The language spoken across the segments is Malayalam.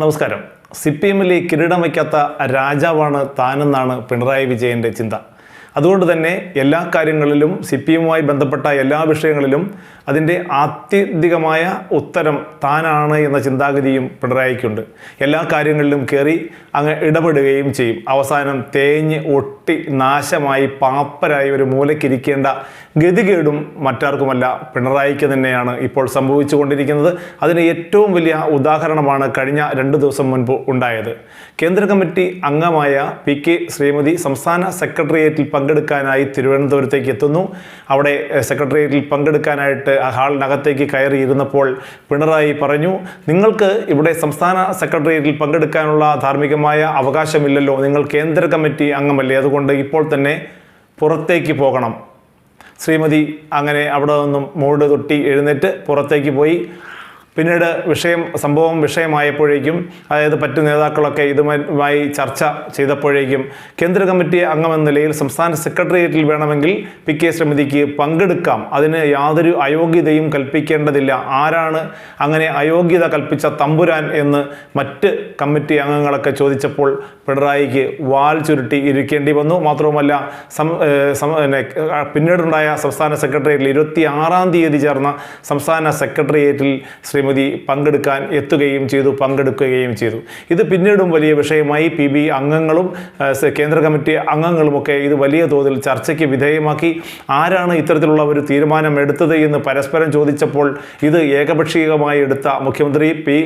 നമസ്കാരം. സി പി എമ്മിലെ കിരീടം വയ്ക്കാത്ത രാജാവാണ് താനെന്നാണ് പിണറായി വിജയന്റെ ചിന്ത. അതുകൊണ്ട് തന്നെ എല്ലാ കാര്യങ്ങളിലും സി പി എമ്മുമായി ബന്ധപ്പെട്ട എല്ലാ വിഷയങ്ങളിലും അതിന്റെ ആത്യന്തികമായ ഉത്തരം താനാണ് എന്ന ചിന്താഗതിയും പിണറായിക്കുണ്ട്. എല്ലാ കാര്യങ്ങളിലും കയറി അങ്ങ് ഇടപെടുകയും ചെയ്യും. അവസാനം തേഞ്ഞ് ഒട്ടി നാശമായി പാപ്പരായി ഒരു മൂലക്കിരിക്കേണ്ട ഗതികേടും മറ്റാർക്കുമല്ല. പിണറായിക്ക് തന്നെയാണ് ഇപ്പോൾ സംഭവിച്ചുകൊണ്ടിരിക്കുന്നത്. അതിന് ഏറ്റവും വലിയ ഉദാഹരണമാണ് കഴിഞ്ഞ രണ്ട് ദിവസം മുൻപ് ഉണ്ടായത്. കേന്ദ്ര കമ്മിറ്റി അംഗമായ പി കെ ശ്രീമതി സംസ്ഥാന സെക്രട്ടേറിയറ്റിൽ പങ്കെടുക്കാനായി തിരുവനന്തപുരത്തേക്ക് എത്തുന്നു. അവിടെ സെക്രട്ടേറിയറ്റിൽ പങ്കെടുക്കാനായിട്ട് ആ ഹാളിനകത്തേക്ക് കയറിയിരുന്നപ്പോൾ പിണറായി പറഞ്ഞു നിങ്ങൾക്ക് ഇവിടെ സംസ്ഥാന സെക്രട്ടേറിയറ്റിൽ പങ്കെടുക്കാനുള്ള ധാർമ്മികമായ അവകാശമില്ലല്ലോ. നിങ്ങൾ കേന്ദ്ര കമ്മിറ്റി അംഗമല്ലേ. അതുകൊണ്ട് ഇപ്പോൾ തന്നെ പുറത്തേക്ക് പോകണം. ശ്രീമതി അങ്ങനെ അവിടെ നിന്നും മൂട് തൊട്ടി എഴുന്നേറ്റ് പുറത്തേക്ക് പോയി. പിന്നീട് വിഷയം സംഭവം വിഷയമായപ്പോഴേക്കും അതായത് മറ്റു നേതാക്കളൊക്കെ ഇതുമായി ചർച്ച ചെയ്തപ്പോഴേക്കും കേന്ദ്ര കമ്മിറ്റി അംഗമെന്ന നിലയിൽ സംസ്ഥാന സെക്രട്ടേറിയറ്റിൽ വേണമെങ്കിൽ പി കെ ശ്രീമതിക്ക് പങ്കെടുക്കാം. അതിന് യാതൊരു അയോഗ്യതയും കൽപ്പിക്കേണ്ടതില്ല. ആരാണ് അങ്ങനെ അയോഗ്യത കൽപ്പിച്ച തമ്പുരാൻ എന്ന് മറ്റ് കമ്മിറ്റി അംഗങ്ങളൊക്കെ ചോദിച്ചപ്പോൾ പിണറായിക്ക് വാൽ ചുരുട്ടി ഇരിക്കേണ്ടി വന്നു. മാത്രവുമല്ല പിന്നീടുണ്ടായ സംസ്ഥാന സെക്രട്ടേറിയറ്റിൽ ഇരുപത്തി ആറാം തീയതി ചേർന്ന സംസ്ഥാന സെക്രട്ടേറിയറ്റിൽ ശ്രീമതി പങ്കെടുക്കാൻ എത്തുകയും ചെയ്തു പങ്കെടുക്കുകയും ചെയ്തു. ഇത് പിന്നീടും വലിയ വിഷയമായി പി ബി അംഗങ്ങളും കേന്ദ്ര കമ്മിറ്റി അംഗങ്ങളുമൊക്കെ ഇത് വലിയ തോതിൽ ചർച്ചയ്ക്ക് വിധേയമാക്കി. ആരാണ് ഇത്തരത്തിലുള്ള ഒരു തീരുമാനം എടുത്തത് എന്ന് പരസ്പരം ചോദിച്ചപ്പോൾ ഇത് ഏകപക്ഷീയമായി എടുത്ത മുഖ്യമന്ത്രി പി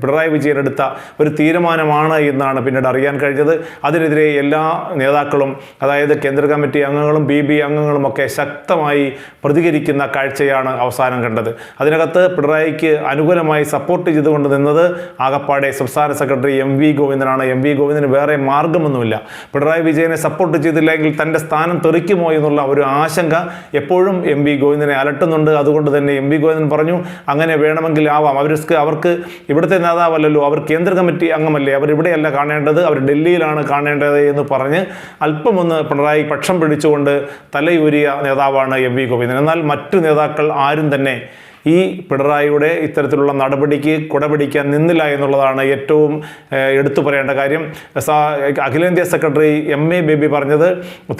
പിണറായി വിജയൻ എടുത്ത ഒരു തീരുമാനമാണ് എന്നാണ് പിന്നീട് അറിയാൻ കഴിഞ്ഞത്. അതിനെതിരെ എല്ലാ നേതാക്കളും അതായത് കേന്ദ്ര കമ്മിറ്റി അംഗങ്ങളും ബി ബി അംഗങ്ങളുമൊക്കെ ശക്തമായി പ്രതികരിക്കുന്ന കാഴ്ചയാണ് അവസാനം കണ്ടത്. അതിനകത്ത് പിണറായിക്ക് അനുകൂലമായി സപ്പോർട്ട് ചെയ്തുകൊണ്ട് നിന്നത് ആകപ്പാടെ സംസ്ഥാന സെക്രട്ടറി എം വി ഗോവിന്ദനാണ്. എം വി ഗോവിന്ദന് വേറെ മാർഗമൊന്നുമില്ല പിണറായി വിജയനെ സപ്പോർട്ട് ചെയ്തില്ലെങ്കിൽ തന്റെ സ്ഥാനം തെറിക്കുമോ എന്നുള്ള ഒരു ആശങ്ക എപ്പോഴും എം വി ഗോവിന്ദനെ അലട്ടുന്നുണ്ട്. അതുകൊണ്ട് തന്നെ എം വി ഗോവിന്ദൻ പറഞ്ഞു അങ്ങനെ വേണമെങ്കിൽ ആവാം. അവർക്ക് അവർക്ക് ഇവിടുത്തെ നേതാവല്ലല്ലോ. അവർ കേന്ദ്ര കമ്മിറ്റി അംഗമല്ലേ. അവർ ഇവിടെയല്ല കാണേണ്ടത്. അവർ ഡൽഹിയിലാണ് കാണേണ്ടത് എന്ന് പറഞ്ഞ് അല്പമൊന്ന് പിണറായി പക്ഷം പിടിച്ചുകൊണ്ട് തലയൂരിയ നേതാവാണ് എം വി ഗോവിന്ദൻ. എന്നാൽ മറ്റു നേതാക്കൾ ആരും തന്നെ ഈ പിണറായിയുടെ ഇത്തരത്തിലുള്ള നടപടിക്ക് കുടപിടിക്കാൻ നിന്നില്ല എന്നുള്ളതാണ് ഏറ്റവും എടുത്തു പറയേണ്ട കാര്യം. അഖിലേന്ത്യാ സെക്രട്ടറി എം എ ബേബി പറഞ്ഞത്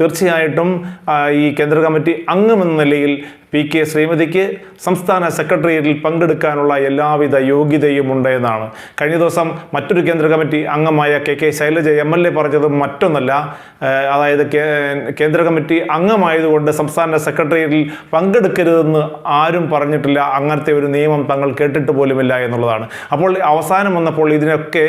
തീർച്ചയായിട്ടും ഈ കേന്ദ്ര കമ്മിറ്റി അംഗമെന്ന നിലയിൽ പി കെ ശ്രീമതിക്ക് സംസ്ഥാന സെക്രട്ടേറിയറ്റിൽ പങ്കെടുക്കാനുള്ള എല്ലാവിധ യോഗ്യതയും ഉണ്ട് എന്നാണ്. കഴിഞ്ഞ ദിവസം മറ്റൊരു കേന്ദ്ര കമ്മിറ്റി അംഗമായ K K Shailaja M L A പറഞ്ഞത് മറ്റൊന്നല്ല. അതായത് കേന്ദ്ര കമ്മിറ്റി അംഗമായതുകൊണ്ട് സംസ്ഥാന സെക്രട്ടേറിയറ്റിൽ പങ്കെടുക്കരുതെന്ന് ആരും പറഞ്ഞിട്ടില്ല. അങ്ങനത്തെ ഒരു നിയമം തങ്ങൾ കേട്ടിട്ട് പോലുമില്ല എന്നുള്ളതാണ്. അപ്പോൾ അവസാനം വന്നപ്പോൾ ഇതിനൊക്കെ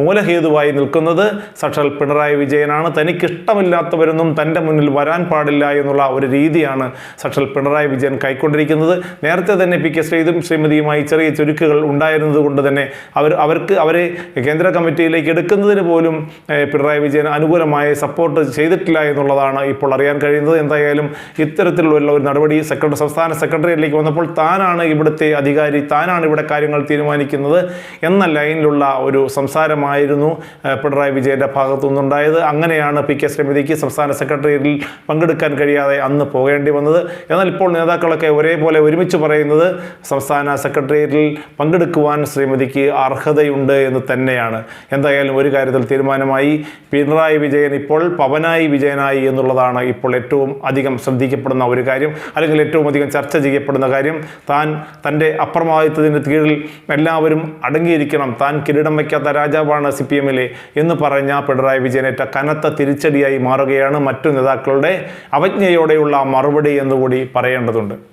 മൂലഹേതുവായി നിൽക്കുന്നത് സക്ഷൽ പിണറായി വിജയനാണ്. തനിക്കിഷ്ടമില്ലാത്തവരൊന്നും തന്റെ മുന്നിൽ വരാൻ പാടില്ല എന്നുള്ള ഒരു രീതിയാണ് സക്ഷൽ പിണറായി കൈക്കൊണ്ടിരിക്കുന്നത്. നേരത്തെ തന്നെ പി കെ ശ്രീതും ശ്രീമതിയുമായി ചെറിയ ചുരുക്കുകൾ ഉണ്ടായിരുന്നത് കൊണ്ട് തന്നെ അവർ അവർക്ക് അവരെ കേന്ദ്ര കമ്മിറ്റിയിലേക്ക് എടുക്കുന്നതിന് പോലും പിണറായി വിജയൻ അനുകൂലമായ സപ്പോർട്ട് ചെയ്തിട്ടില്ല എന്നുള്ളതാണ് ഇപ്പോൾ അറിയാൻ കഴിയുന്നത്. എന്തായാലും ഇത്തരത്തിലുള്ള ഒരു നടപടി സെക്രട്ടറി സംസ്ഥാന സെക്രട്ടറിയിലേക്ക് വന്നപ്പോൾ താനാണ് ഇവിടുത്തെ അധികാരി താനാണ് ഇവിടെ കാര്യങ്ങൾ തീരുമാനിക്കുന്നത് എന്ന ലൈനിലുള്ള ഒരു സംസാരമായിരുന്നു പിണറായി വിജയന്റെ ഭാഗത്തു നിന്നുണ്ടായത്. അങ്ങനെയാണ് പി കെ ശ്രീമതിക്ക് സംസ്ഥാന സെക്രട്ടറിയിൽ പങ്കെടുക്കാൻ കഴിയാതെ അന്ന് പോകേണ്ടി വന്നത്. എന്നാൽ ഇപ്പോൾ നേതാക്കളൊക്കെ ഒരേപോലെ ഒരുമിച്ച് പറയുന്നത് സംസ്ഥാന സെക്രട്ടേറിയറ്റിൽ പങ്കെടുക്കുവാൻ ശ്രീമതിക്ക് അർഹതയുണ്ട് എന്ന് തന്നെയാണ്. എന്തായാലും ഒരു കാര്യത്തിൽ തീരുമാനമായി പിണറായി വിജയൻ ഇപ്പോൾ പവനായി വിജയനായി എന്നുള്ളതാണ് ഇപ്പോൾ ഏറ്റവും അധികം ശ്രദ്ധിക്കപ്പെടുന്ന ഒരു കാര്യം അല്ലെങ്കിൽ ഏറ്റവും അധികം ചർച്ച ചെയ്യപ്പെടുന്ന കാര്യം. താൻ തന്റെ അപ്രമാദിത്വത്തിന്റെ കീഴിൽ എല്ലാവരും അടങ്ങിയിരിക്കണം. താൻ കിരീടം വയ്ക്കാത്ത രാജാവാണ് സി പി എമ്മിലെ എന്ന് പറഞ്ഞ പിണറായി വിജയനേറ്റ കനത്ത തിരിച്ചടിയായി മാറുകയാണ് മറ്റു നേതാക്കളുടെ അവജ്ഞയോടെയുള്ള മറുപടി എന്നുകൂടി പറയേണ്ടതുണ്ട്. ചെയ്തിട്ടുണ്ട്